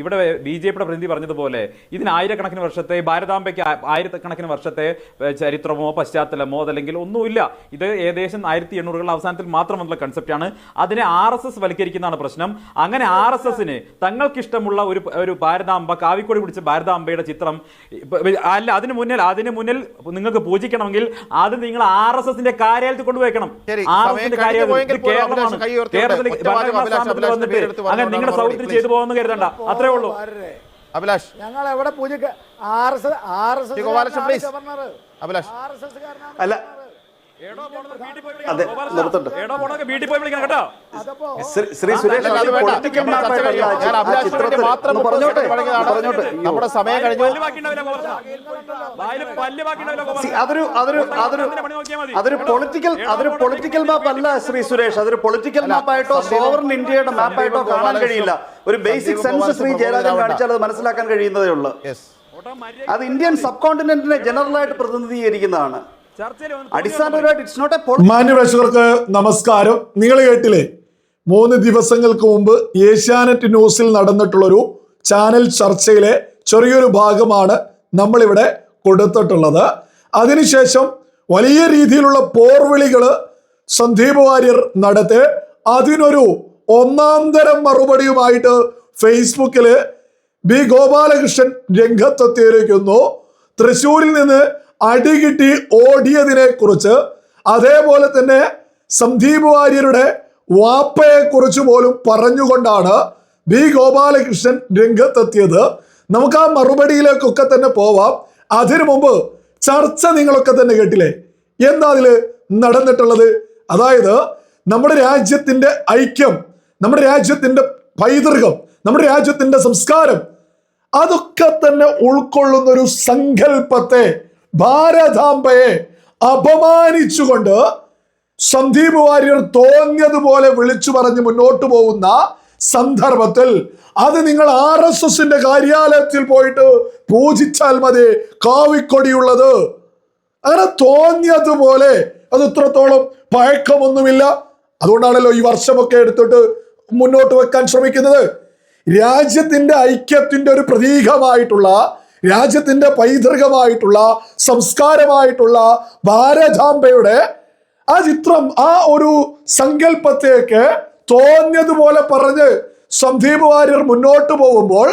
ഇവിടെ B J പിയുടെ പ്രതിനിധി പറഞ്ഞതുപോലെ ഇതിന് ആയിരക്കണക്കിന് വർഷത്തെ ഭാരതാംബയ്ക്ക് ആയിരക്കണക്കിന് വർഷത്തെ ചരിത്രമോ പശ്ചാത്തലമോ അതല്ലെങ്കിൽ ഒന്നുമില്ല. ഇത് ഏകദേശം ആയിരത്തി എണ്ണൂറുകളുടെ അവസാനത്തിൽ മാത്രം വന്നുള്ള കൺസെപ്റ്റാണ് അതിനെ ആർ എസ് എസ് വൽക്കരിക്കുന്നതാണ് പ്രശ്നം. അങ്ങനെ ആർ എസ് എസിന് തങ്ങൾക്കിഷ്ടമുള്ള ഒരു ഒരു ഭാരതാംബ കാവിക്കോടി പിടിച്ച ഭാരതാംബയുടെ ചിത്രം അല്ല അതിന് മുന്നിൽ അതിന് മുന്നിൽ നിങ്ങൾക്ക് പൂജിക്കണമെങ്കിൽ അത് നിങ്ങൾ ആർ എസ് എസിന്റെ കാര്യാലയത്തിൽ കൊണ്ടുവയ്ക്കണം ശരി, ആർ എസ് എസിന്റെ കാര്യാലയം കേരളമാണ്. കേരളത്തിൽ വന്നിട്ട് അങ്ങനെ നിങ്ങളുടെ സൗകര്യത്തിൽ ചെയ്തു പോകുമെന്ന് കരുതണ്ട. അത്രേ ഉള്ളൂ. അഭിലാഷ്. ഞങ്ങൾ എവിടെ Pooja R S R S Gopalakrishnan, please. Abhilash. R S S അല്ല എടോ പോണത് വീട്ടിൽ പോയി അതെ, നിർത്തട്ടെ. ശ്രീ- ശ്രീ സുരേഷ് മാത്രം പറഞ്ഞോട്ടെ പറഞ്ഞോട്ടെ. നമ്മുടെ സമയം കഴിഞ്ഞു. അതൊരു അതൊരു അതൊരു. അതൊരു പൊളിറ്റിക്കൽ അതൊരു പൊളിറ്റിക്കൽ മാപ്പ് അല്ല ശ്രീ സുരേഷ്. അതൊരു പൊളിറ്റിക്കൽ മാപ്പായിട്ടോ സോവറിൻ ഇന്ത്യയുടെ മാപ്പായിട്ടോ കാണാൻ കഴിയില്ല. ഒരു ബേസിക് സെൻസ് ശ്രീ ജയരാജൻ കാണിച്ചാൽ അത് മനസ്സിലാക്കാൻ കഴിയുന്നതേ ഉള്ളൂ. യെസ് അത് ഇന്ത്യൻ സബ് കോണ്ടിനെന്റിനെ ജനറലായിട്ട് പ്രതിനിധീകരിക്കുന്നതാണ്. മാന്യപ്രേക്ഷകർക്ക് നമസ്കാരം. നിങ്ങൾ കേട്ടില്ലേ? മൂന്ന് ദിവസങ്ങൾക്ക് മുമ്പ് ഏഷ്യാനെറ്റ് ന്യൂസിൽ നടന്നിട്ടുള്ളൊരു ചാനൽ ചർച്ചയിലെ ചെറിയൊരു ഭാഗമാണ് നമ്മളിവിടെ കൊടുത്തിട്ടുള്ളത്. അതിനുശേഷം വലിയ രീതിയിലുള്ള പോർവിളികൾ സന്ദീപ് വാര്യർ നടത്തി അതിനൊരു ഒന്നാം തരം മറുപടിയുമായിട്ട് ഫേസ്ബുക്കിൽ ബി ഗോപാലകൃഷ്ണൻ രംഗത്തെത്തിയിരിക്കുന്നു. തൃശ്ശൂരിൽ നിന്ന് അടികിട്ടി ഓടിയതിനെ കുറിച്ച് അതേപോലെ തന്നെ സന്ദീപ് വാര്യരുടെ വാപ്പയെ കുറിച്ച് പോലും പറഞ്ഞുകൊണ്ടാണ് ബി ഗോപാലകൃഷ്ണൻ രംഗത്തെത്തിയത്. നമുക്ക് ആ മറുപടിയിലേക്കൊക്കെ തന്നെ പോവാം. അതിനു മുമ്പ് ചർച്ച നിങ്ങളൊക്കെ തന്നെ കേട്ടില്ലേ? എന്താ അതിൽ നടന്നിട്ടുള്ളത്? അതായത് നമ്മുടെ രാജ്യത്തിന്റെ ഐക്യം നമ്മുടെ രാജ്യത്തിന്റെ പൈതൃകം നമ്മുടെ രാജ്യത്തിന്റെ സംസ്കാരം അതൊക്കെ തന്നെ ഉൾക്കൊള്ളുന്ന ഒരു സങ്കല്പത്തെ ഭാരതാംബയെ അപമാനിച്ചുകൊണ്ട് സന്ദീപ് വാര്യർ തോന്നിയതുപോലെ വിളിച്ചു പറഞ്ഞ് മുന്നോട്ട് പോകുന്ന സന്ദർഭത്തിൽ അത് നിങ്ങൾ ആർ എസ് എസിന്റെ കാര്യാലയത്തിൽ പോയിട്ട് പൂജിച്ചാൽ മതി. കാവിക്കൊടിയുള്ളത്. അങ്ങനെ തോന്നിയതുപോലെ അത് ഇത്രത്തോളം പഴക്കമൊന്നുമില്ല. അതുകൊണ്ടാണല്ലോ ഈ വർഷമൊക്കെ എടുത്തിട്ട് മുന്നോട്ട് വെക്കാൻ ശ്രമിക്കുന്നത്. രാജ്യത്തിന്റെ ഐക്യത്തിന്റെ ഒരു പ്രതീകമായിട്ടുള്ള രാജ്യത്തിന്റെ പൈതൃകമായിട്ടുള്ള സംസ്കാരമായിട്ടുള്ള ഭാരതാംബയുടെ ആ ചിത്രം ആ ഒരു സങ്കല്പത്തേക്ക് തോന്നിയതുപോലെ പറഞ്ഞ് സന്ദീപ് വാര്യർ മുന്നോട്ട് പോകുമ്പോൾ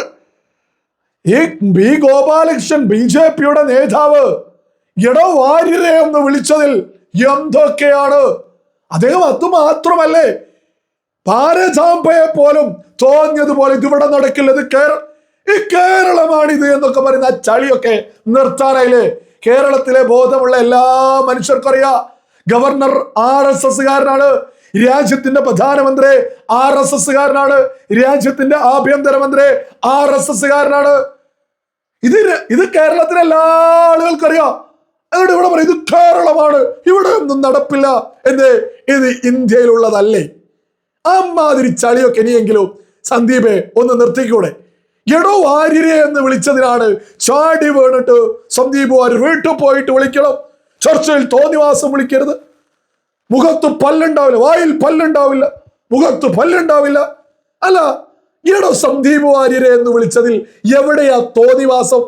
ഈ ബി ഗോപാലകൃഷ്ണൻ ബി ജെ പിയുടെ നേതാവ് എടോ വാര്യരെ എന്ന് വിളിച്ചതിൽ എന്തൊക്കെയാണ്? അദ്ദേഹം അത് മാത്രമല്ലേ പോലും തോന്നിയതുപോലെ ഇതിവിടെ നടക്കില്ല. ഇത് കേരള കേരളമാണിത് എന്നൊക്കെ പറയുന്ന ആ ചളിയൊക്കെ നിർത്താനായില്ലേ കേരളത്തിലെ ബോധമുള്ള എല്ലാ മനുഷ്യർക്കും ഗവർണർ ആർ എസ് എസ്സുകാരനാണ്. രാജ്യത്തിന്റെ പ്രധാനമന്ത്രി ആർ എസ് എസ്സുകാരനാണ്. രാജ്യത്തിന്റെ ആഭ്യന്തരമന്ത്രി ആർ എസ് എസ്സുകാരനാണ്. ഇത് ഇത് കേരളത്തിലെ എല്ലാ ആളുകൾക്കും അറിയാം. അതുകൊണ്ട് ഇവിടെ പറയും ഇത് കേരളമാണ്. ഇവിടെ ഒന്നും നടപ്പില്ല എന്ത് ഇത് ഇന്ത്യയിലുള്ളതല്ലേ? അമ്മാതിരി ചളിയൊക്കെ ഇനിയെങ്കിലും സന്ദീപെ ഒന്ന് നിർത്തിക്കൂടെ? എടോ വാര്യരെ എന്ന് വിളിച്ചതിനാണ് ചാടി വീണിട്ട് സന്ദീപ് വാര്യർ വീട്ടിൽ പോയിട്ട് വിളിക്കണം. ചർച്ചയിൽ തോന്നിവാസം വിളിക്കരുത്. മുഖത്ത് പല്ലുണ്ടാവില്ല. വായിൽ പല്ലുണ്ടാവില്ല. മുഖത്ത് പല്ലുണ്ടാവില്ല. അല്ല എടോ സന്ദീപ് വാര്യരെ എന്ന് വിളിച്ചതിൽ എവിടെയാ തോന്നിവാസം?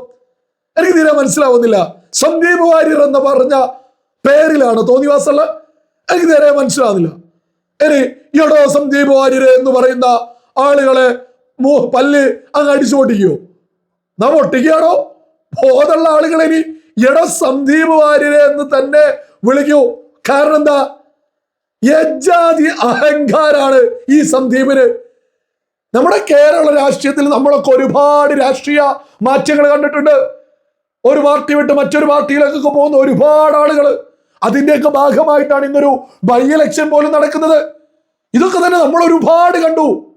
എനിക്ക് തീരെ മനസ്സിലാവുന്നില്ല. സന്ദീപ് വാര്യർ എന്ന് പറഞ്ഞ പേരിലാണ് തോന്നിവാസമുള്ള എനിക്ക് നേരെ മനസ്സിലാവുന്നില്ല. എടോ സന്ദീപ് വാര്യരെ എന്ന് പറയുന്ന ആളുകളെ മൂ- പല്ല് അങ്ങ് അടിച്ചു പൊട്ടിക്കോ. നാം ഒട്ടിക്കുകയാണോ? ബോധമുള്ള ആളുകൾ ഇനി എട സന്ദീപ് വാര്യരെ എന്ന് തന്നെ വിളിക്കൂ. കാരണം എന്താ? യജാതി അഹങ്കാരാണ് ഈ സന്ദീപിന്. നമ്മുടെ കേരള രാഷ്ട്രീയത്തിൽ നമ്മളൊക്കെ ഒരുപാട് രാഷ്ട്രീയ മാറ്റങ്ങൾ കണ്ടിട്ടുണ്ട്. ഒരു പാർട്ടി വിട്ട് മറ്റൊരു പാർട്ടിയിലേക്കൊക്കെ പോകുന്ന ഒരുപാട് ആളുകൾ അതിന്റെയൊക്കെ ഭാഗമായിട്ടാണ് ഇന്നൊരു ബൈ ഇലക്ഷൻ പോലും നടക്കുന്നത്. ഇതൊക്കെ തന്നെ നമ്മൾ ഒരുപാട് കണ്ടു.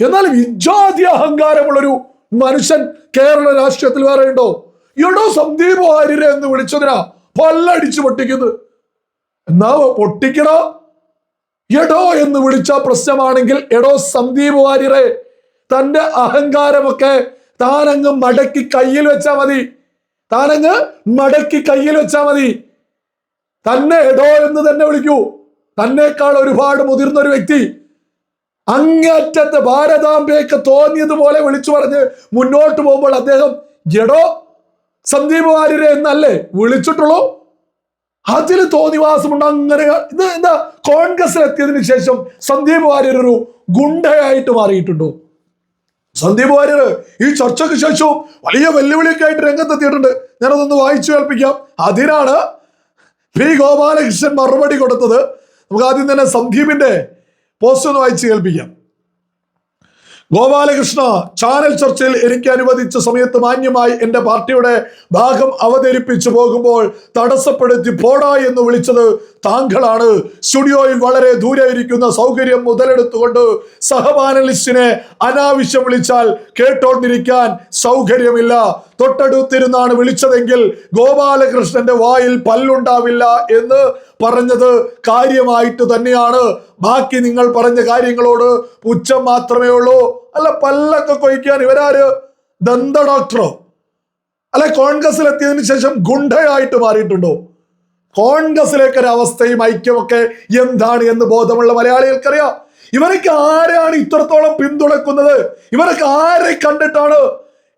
എന്നാൽ വിജാതി അഹങ്കാരമുള്ളൊരു മനുഷ്യൻ കേരള രാഷ്ട്രീയത്തിൽ വേറെ ഉണ്ടോ? എടോ സന്ദീപ് വാര്യരെ എന്ന് വിളിച്ചതിനാ പല്ലടിച്ചു പൊട്ടിക്കുന്നത്. എന്നാ പൊട്ടിക്കണോ? എടോ എന്ന് വിളിച്ച പ്രശ്നമാണെങ്കിൽ എടോ സന്ദീപ് വാര്യരെ തന്റെ അഹങ്കാരമൊക്കെ താനങ്ങ് മടക്കി കയ്യിൽ വെച്ചാ മതി. താനങ്ങ് മടക്കി കയ്യിൽ വെച്ചാ മതി. തന്നെ എടോ എന്ന് തന്നെ വിളിക്കൂ. തന്നെക്കാൾ ഒരുപാട് മുതിർന്ന ഒരു വ്യക്തി അങ്ങേറ്റത്തെ ഭാരതാംബയൊക്കെ തോന്നിയതുപോലെ വിളിച്ചു പറഞ്ഞ് മുന്നോട്ട് പോകുമ്പോൾ അദ്ദേഹം ജഡോ സന്ദീപ് വാര്യരെ എന്നല്ലേ വിളിച്ചിട്ടുള്ളൂ? അതിൽ തോന്നിവാസമുണ്ട്. അങ്ങനെ ഇത് എന്താ കോൺഗ്രസിൽ എത്തിയതിനു ശേഷം സന്ദീപ് വാര്യർ ഒരു ഗുണ്ടയായിട്ട് മാറിയിട്ടുണ്ടോ. സന്ദീപ് വാര്യർ ഈ ചർച്ചയ്ക്ക് ശേഷവും വലിയ വെല്ലുവിളിയൊക്കെ ആയിട്ട് രംഗത്തെത്തിയിട്ടുണ്ട്. ഞാനതൊന്ന് വായിച്ചു കേൾപ്പിക്കാം. അതിനാണ് പി ഗോപാലകൃഷ്ണൻ മറുപടി കൊടുത്തത്. നമുക്ക് ആദ്യം തന്നെ സന്ദീപിന്റെ പോസ്റ്റ് ഒന്ന് വായിച്ച് കേൾപ്പിക്കാം ഗോപാലകൃഷ്ണ ചാനൽ ചർച്ചയിൽ എനിക്ക് അനുവദിച്ച സമയത്ത് മാന്യമായി എന്റെ പാർട്ടിയുടെ ഭാഗം അവതരിപ്പിച്ചു പോകുമ്പോൾ തടസ്സപ്പെടുത്തി പോടാ എന്ന് വിളിച്ചത് താങ്കളാണ് സ്റ്റുഡിയോയിൽ വളരെ ദൂരെ ഇരിക്കുന്ന സൗകര്യം മുതലെടുത്തുകൊണ്ട് സഹപാനലിസ്റ്റിനെ അനാവശ്യം വിളിച്ചാൽ കേട്ടോണ്ടിരിക്കാൻ സൗകര്യമില്ല. തൊട്ടടുത്തിരുന്നാണ് വിളിച്ചതെങ്കിൽ ഗോപാലകൃഷ്ണന്റെ വായിൽ പല്ലുണ്ടാവില്ല എന്ന് പറഞ്ഞത് കാര്യമായിട്ട് തന്നെയാണ്. ബാക്കി നിങ്ങൾ പറഞ്ഞ കാര്യങ്ങളോട് പുച്ഛം മാത്രമേ ഉള്ളൂ. അല്ല പല്ലൊക്കെ കൊയ്ക്കാൻ ഇവരാര്? ദന്ത ഡോക്ടറോ? അല്ലെ കോൺഗ്രസിൽ എത്തിയതിനു ശേഷം ഗുണ്ടയായിട്ട് മാറിയിട്ടുണ്ടോ? കോൺഗ്രസിലേക്ക് ഒരു അവസ്ഥയും ഐക്യമൊക്കെ എന്താണ് എന്ന് ബോധമുള്ള മലയാളികൾക്കറിയാം. ഇവരൊക്കെ ആരാണ് ഇത്രത്തോളം പിന്തുണക്കുന്നത്? ഇവരൊക്കെ ആരെ കണ്ടിട്ടാണ്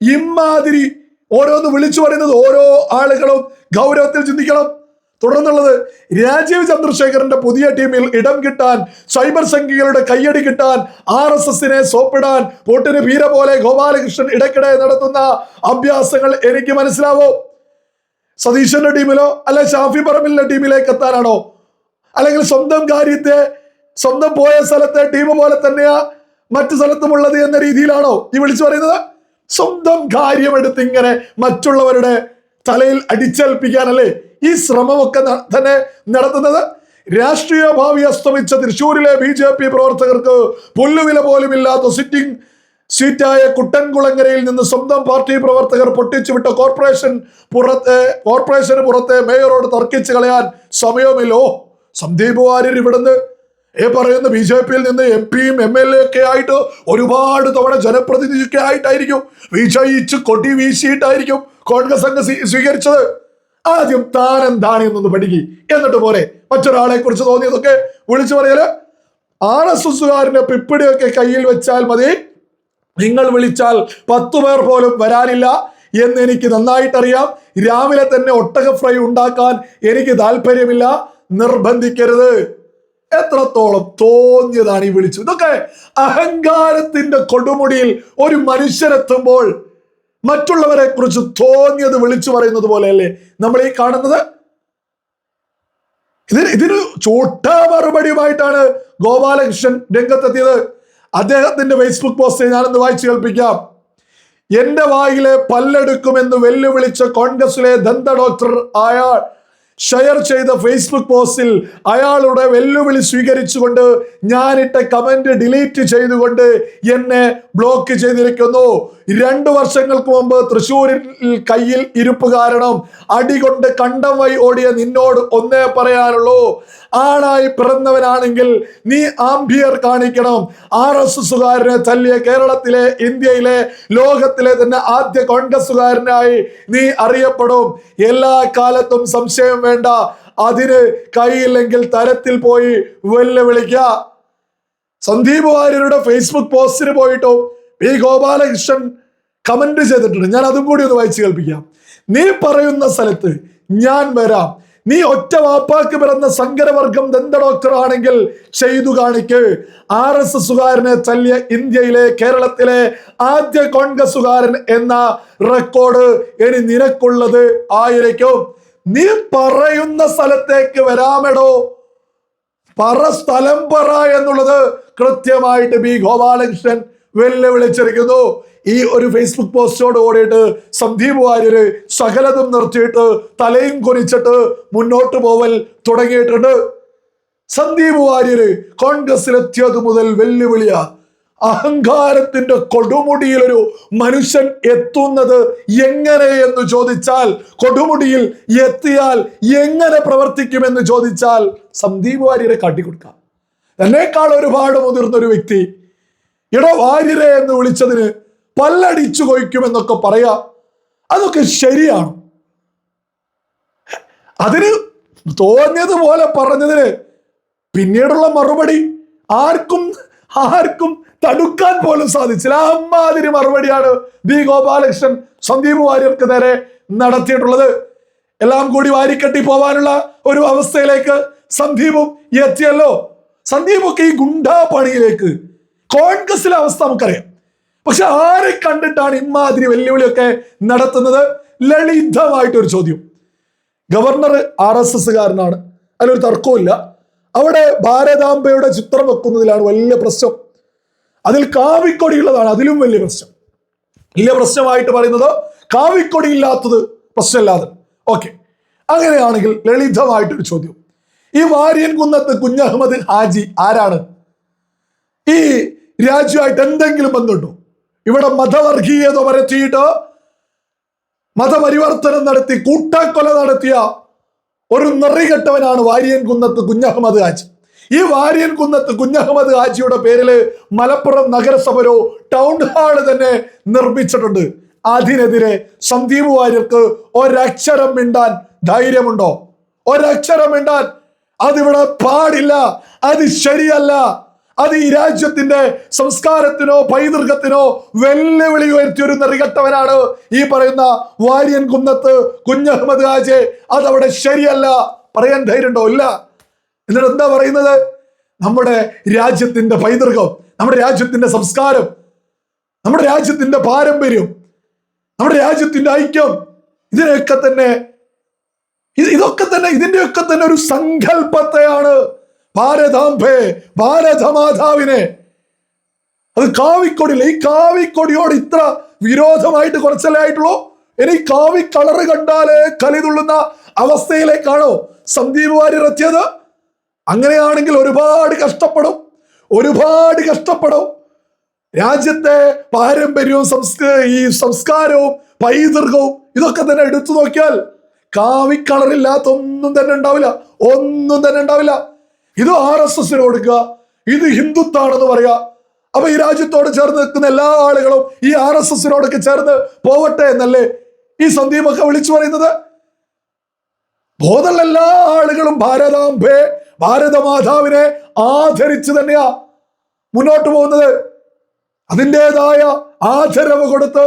ഇമാതിരി ഓരോന്ന് വിളിച്ചു പറയുന്നത് ഓരോ ആളുകളും ഗൗരവത്തിൽ ചിന്തിക്കണം. തുടർന്നുള്ളത് രാജീവ് ചന്ദ്രശേഖരന്റെ പുതിയ ടീമിൽ ഇടം കിട്ടാൻ സൈബർ സംഘികളുടെ കയ്യടി കിട്ടാൻ ആർ എസ് എസിനെ സോപ്പിടാൻ വോട്ടിന് വീര പോലെ ഗോപാലകൃഷ്ണൻ ഇടയ്ക്കിടെ നടത്തുന്ന അഭ്യാസങ്ങൾ എനിക്ക് മനസ്സിലാവോ. സതീശന്റെ ടീമിലോ അല്ലെ ഷാഫി പറമ്പിലിന്റെ ടീമിലേക്ക് എത്താനാണോ? അല്ലെങ്കിൽ സ്വന്തം കാര്യത്തെ സ്വന്തം പോയ സ്ഥലത്തെ ടീം പോലെ തന്നെയാ മറ്റു സ്ഥലത്തുമുള്ളത് എന്ന രീതിയിലാണോ ഈ വിളിച്ചു പറയുന്നത്? സ്വന്തം കാര്യമെടുത്ത് ഇങ്ങനെ മറ്റുള്ളവരുടെ തലയിൽ അടിച്ചേൽപ്പിക്കാനല്ലേ ഈ ശ്രമമൊക്കെ തന്നെ നടത്തുന്നത്? രാഷ്ട്രീയ ഭാവി അസ്തമിച്ച തൃശ്ശൂരിലെ ബി ജെ പി പ്രവർത്തകർക്ക് പുല്ലുവില പോലും ഇല്ലാത്ത സിറ്റിംഗ് സീറ്റായ കുട്ടൻകുളങ്ങരയിൽ നിന്ന് സ്വന്തം പാർട്ടി പ്രവർത്തകർ പൊട്ടിച്ചുവിട്ട കോർപ്പറേഷൻ പുറത്തെ കോർപ്പറേഷന് പുറത്തെ മേയറോട് തർക്കിച്ച് കളയാൻ സമയമില്ലോ സന്ദീപ് വാര്യർ ഇവിടുന്ന് ഏ പറയുന്ന ബി ജെ പിയിൽ നിന്ന് എം പിയും എം എൽ എ ഒക്കെ ആയിട്ട് ഒരുപാട് തവണ ജനപ്രതിനിധിയൊക്കെ ആയിട്ടായിരിക്കും വിജയിച്ച് കൊടി വീശിയിട്ടായിരിക്കും കോൺഗ്രസ് അംഗം സ്വീ- സ്വീകരിച്ചത്. ആദ്യം താൻ എന്താണ് എന്നൊന്ന് പഠിക്കി. എന്നിട്ട് പോരെ. മറ്റൊരാളെ കുറിച്ച് തോന്നിയതൊക്കെ വിളിച്ചു പറയൽ. ആർ എസ് എസുകാരന്റെ പിപ്പിടിയൊക്കെ കയ്യിൽ വെച്ചാൽ മതി. നിങ്ങൾ വിളിച്ചാൽ പത്തു പേർ പോലും വരാനില്ല എന്ന് എനിക്ക് നന്നായിട്ടറിയാം. രാവിലെ തന്നെ ഒട്ടക ഫ്രൈ ഉണ്ടാക്കാൻ എനിക്ക് താല്പര്യമില്ല. നിർബന്ധിക്കരുത്. എത്രത്തോളം തോന്നിയതാണ് ഈ വിളിച്ചു. ഇതൊക്കെ അഹങ്കാരത്തിന്റെ കൊടുമുടിയിൽ ഒരു മനുഷ്യരെത്തുമ്പോൾ മറ്റുള്ളവരെ കുറിച്ച് തോന്നിയത് വിളിച്ചു പറയുന്നത് പോലെയല്ലേ നമ്മൾ ഈ കാണുന്നത്? ഇതിന് ഇതിന് ചൂട്ട മറുപടിയുമായിട്ടാണ് ഗോപാലകൃഷ്ണൻ രംഗത്തെത്തിയത്. അദ്ദേഹത്തിന്റെ ഫേസ്ബുക്ക് പോസ്റ്റ് ഞാനൊന്ന് വായിച്ചു കേൾപ്പിക്കാം. എന്റെ വായിലെ പല്ലെടുക്കുമെന്ന് വെല്ലുവിളിച്ച കോൺഗ്രസിലെ ദന്ത ഡോക്ടർ അയാൾ ഷെയർ ചെയ്ത ഫേസ്ബുക്ക് പോസ്റ്റിൽ അയാളുടെ വെല്ലുവിളി സ്വീകരിച്ചുകൊണ്ട് ഞാനിട്ട കമന്റ് ഡിലീറ്റ് ചെയ്തുകൊണ്ട് എന്നെ ബ്ലോക്ക് ചെയ്തിരിക്കുന്നു. രണ്ടു വർഷങ്ങൾക്ക് മുമ്പ് തൃശ്ശൂരിൽ കയ്യിൽ ഇരുപ്പ് കാരണം അടികൊണ്ട് കണ്ടം വൈ ഓടിയ നിന്നോട് ഒന്നേ പറയാനുള്ളൂ. ആണായി പിറന്നവനാണെങ്കിൽ നീ ആംബിയർ കാണിക്കണം. ആർ എസ് എസുകാരനെ തല്ലിയ കേരളത്തിലെ ഇന്ത്യയിലെ ലോകത്തിലെ തന്നെ ആദ്യ കോൺഗ്രസുകാരനായി നീ അറിയപ്പെടും. എല്ലാ കാലത്തും സംശയം വേണ്ട. അതിന് കൈയില്ലെങ്കിൽ തരത്തിൽ പോയി വെല്ലുവിളിക്ക. സന്ദീപ് വാര്യരുടെ ഫേസ്ബുക്ക് പോസ്റ്റിന് പോയിട്ടോ പി ഗോപാലകൃഷ്ണൻ കമന്റ് ചെയ്തിട്ടുണ്ട്. ഞാൻ അതും കൂടി ഒന്ന് വായിച്ചു കേൾപ്പിക്കാം. നീ പറയുന്ന സ്ഥലത്ത് ഞാൻ വരാം. നീ ഒറ്റ വാപ്പാക്ക് പിറന്ന സങ്കരവർഗം ദന്ത ഡോക്ടർ ആണെങ്കിൽ ചെയ്തു കാണിക്ക്. ആർ എസ് എസുകാരനെ തല്ലിയ ഇന്ത്യയിലെ കേരളത്തിലെ ആദ്യ കോൺഗ്രസുകാരൻ എന്ന റെക്കോർഡ് ഇനി നിനക്കുള്ളത് ആയിരിക്കും. നീ പറയുന്ന സ്ഥലത്തേക്ക് വരാമെടോ. പറ സ്ഥലം പറ എന്നുള്ളത് കൃത്യമായിട്ട് ബി ഗോപാലകൃഷ്ണൻ വെല്ലുവിളിച്ചിരിക്കുന്നു. ഈ ഒരു ഫേസ്ബുക്ക് പോസ്റ്റോട് കൂടിയിട്ട് സന്ദീപ് വാര്യര് സകലതും നിർത്തിയിട്ട് തലയും കുനിച്ചിട്ട് മുന്നോട്ട് പോവൽ തുടങ്ങിയിട്ടുണ്ട്. സന്ദീപ് വാര്യര് കോൺഗ്രസിലെത്തിയത് മുതൽ വെല്ലുവിളിയ. അഹങ്കാരത്തിന്റെ കൊടുമുടിയിൽ ഒരു മനുഷ്യൻ എത്തുന്നത് എങ്ങനെ എന്ന് ചോദിച്ചാൽ കൊടുമുടിയിൽ എത്തിയാൽ എങ്ങനെ പ്രവർത്തിക്കുമെന്ന് ചോദിച്ചാൽ സന്ദീപ് വാര്യരെ കാട്ടിക്കൊടുക്കാം. എന്നേക്കാൾ ഒരുപാട് മുതിർന്ന ഒരു വ്യക്തി ഇടോ വാര്യരെ എന്ന് വിളിച്ചതിന് പല്ലടിച്ചു കൊയ്ക്കുമെന്നൊക്കെ പറയാ അതൊക്കെ ശരിയാണ്. അതിന് തോന്നിയതുപോലെ പറഞ്ഞതിന് പിന്നീടുള്ള മറുപടി ആർക്കും ആർക്കും തടുക്കാൻ പോലും സാധിച്ചില്ല. അമ്മാതിരി മറുപടിയാണ് ബി ഗോപാലകൃഷ്ണൻ സന്ദീപ് വാര്യർക്ക് നേരെ നടത്തിയിട്ടുള്ളത്. എല്ലാം കൂടി വാരിക്കെട്ടി പോവാനുള്ള ഒരു അവസ്ഥയിലേക്ക് സന്ദീപും എത്തിയല്ലോ. സന്ദീപൊക്കെ ഈ ഗുണ്ടാ പണിയിലേക്ക് കോൺഗ്രസിലെ അവസ്ഥ നമുക്കറിയാം. പക്ഷെ ആരെ കണ്ടിട്ടാണ് ഇമാതിരി വെല്ലുവിളിയൊക്കെ നടത്തുന്നത്? ലളിതമായിട്ടൊരു ചോദ്യം. ഗവർണർ ആർ എസ് എസ്സുകാരനാണ്. അതിലൊരു തർക്കവുമില്ല. അവിടെ ഭാരതാംബയുടെ ചിത്രം വെക്കുന്നതിലാണ് വലിയ പ്രശ്നം. അതിൽ കാവിക്കൊടിയുള്ളതാണ് അതിലും വലിയ പ്രശ്നം. വലിയ പ്രശ്നമായിട്ട് പറയുന്നത് കാവിക്കൊടി ഇല്ലാത്തത് പ്രശ്നമില്ലാതെ. ഓക്കെ. അങ്ങനെയാണെങ്കിൽ ലളിതമായിട്ടൊരു ചോദ്യം. ഈ വാര്യൻ കുന്നത്ത് കുഞ്ഞഹമ്മദ് ഹാജി ആരാണ്? ഈ രാജ്യമായിട്ട് എന്തെങ്കിലും ബന്ധമുണ്ടോ? ഇവിടെ മതവർഗീയത വരത്തിയിട്ട് മതപരിവർത്തനം നടത്തി കൂട്ടക്കൊല നടത്തിയ ഒരു നിറികെട്ടവനാണ് വാര്യൻ കുന്നത്ത് കുഞ്ഞഹമ്മദ് ഹാജി. ഈ വാര്യൻ കുന്നത്ത് കുഞ്ഞഹമ്മദ് ഹാജിയുടെ പേരിൽ മലപ്പുറം നഗരസഭരോ ടൗൺ ഹാൾ തന്നെ നിർമ്മിച്ചിട്ടുണ്ട്. അതിനെതിരെ സന്ദീപ് വാര്യർക്ക് ഒരക്ഷരം മിണ്ടാൻ ധൈര്യമുണ്ടോ? ഒരക്ഷരം മിണ്ടാൻ അതിവിടെ പാടില്ല. അത് ശരിയല്ല. അത് ഈ രാജ്യത്തിന്റെ സംസ്കാരത്തിനോ പൈതൃകത്തിനോ വെല്ലുവിളി ഉയർത്തിയൊരു നെറികെട്ടവനാണ് ഈ പറയുന്ന വാര്യൻ കുന്നത്ത് കുഞ്ഞഹമ്മദ് ഹാജെ അതവിടെ ശരിയല്ല. പറയാൻ ധൈര്യമുണ്ടോ? ഇല്ല. എന്നിട്ട് എന്താ പറയുന്നത്? നമ്മുടെ രാജ്യത്തിന്റെ പൈതൃകം നമ്മുടെ രാജ്യത്തിന്റെ സംസ്കാരം നമ്മുടെ രാജ്യത്തിന്റെ പാരമ്പര്യം നമ്മുടെ രാജ്യത്തിന്റെ ഐക്യം ഇതിനെയൊക്കെ തന്നെ ഇതൊക്കെ തന്നെ ഇതിന്റെയൊക്കെ തന്നെ ഒരു സങ്കല്പത്തെയാണ് ഭാരതാംബെ ഭാരതമാതാവിനെ. അത് കാവിക്കൊടിയില്ല? ഈ കാവിക്കൊടിയോട് ഇത്ര വിരോധമായിട്ട് കുറച്ചല്ലേ ആയിട്ടുള്ളൂ? ഇനി കാവി കളറ് കണ്ടാലേ കലി തുള്ളുന്ന അവസ്ഥയിലേക്കാണോ സന്ദീപ് വാര്യർ എത്തിയത്? അങ്ങനെയാണെങ്കിൽ ഒരുപാട് കഷ്ടപ്പെടും. ഒരുപാട് കഷ്ടപ്പെടും. രാജ്യത്തെ പാരമ്പര്യവും സംസ്ക ഈ സംസ്കാരവും പൈതൃകവും ഇതൊക്കെ തന്നെ എടുത്തു നോക്കിയാൽ കാവിക്കളറില്ലാത്ത ഒന്നും തന്നെ ഉണ്ടാവില്ല. ഒന്നും തന്നെ ഉണ്ടാവില്ല. ഇത് ആർ എസ് എസിന് കൊടുക്കുക ഇത് ഹിന്ദുത്വാണെന്ന് പറയാ അപ്പൊ ഈ രാജ്യത്തോട് ചേർന്ന് നിൽക്കുന്ന എല്ലാ ആളുകളും ഈ ആർ എസ് എസിനോടൊക്കെ ചേർന്ന് പോവട്ടെ എന്നല്ലേ ഈ സന്ദീപൊക്കെ വിളിച്ചു പറയുന്നത്? ബോധമുള്ള എല്ലാ ആളുകളും ഭാരതാംബേ ഭാരതമാതാവിനെ ആദരിച്ച് തന്നെയാ മുന്നോട്ട് പോകുന്നത്. അതിന്റെതായ ആദരവ് കൊടുത്ത്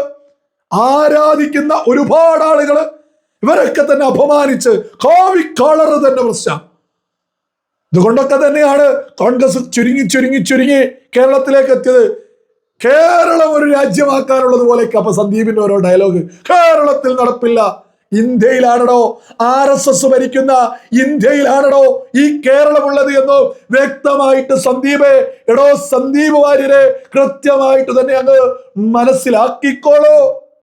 ആരാധിക്കുന്ന ഒരുപാട് ആളുകൾ ഇവരൊക്കെ തന്നെ അപമാനിച്ച് കാവിക്കളറ് തന്നെ പ്രശ്നം. ഇതുകൊണ്ടൊക്കെ തന്നെയാണ് കോൺഗ്രസ് ചുരുങ്ങി ചുരുങ്ങി ചുരുങ്ങി കേരളത്തിലേക്ക് എത്തിയത്. കേരളം ഒരു രാജ്യമാക്കാനുള്ളത് പോലെയൊക്കെ അപ്പൊ സന്ദീപിന്റെ ഓരോ ഡയലോഗ് കേരളത്തിൽ നടപ്പില്ല. ഇന്ത്യയിലാണടോ ആർ എസ് എസ് ഭരിക്കുന്ന ഇന്ത്യയിലാണടോ ഈ കേരളമുള്ളത് എന്ന് വ്യക്തമായിട്ട് സന്ദീപെ എടോ സന്ദീപ് വാര്യരെ കൃത്യമായിട്ട് തന്നെ അങ്ങ് മനസ്സിലാക്കിക്കോളൂ.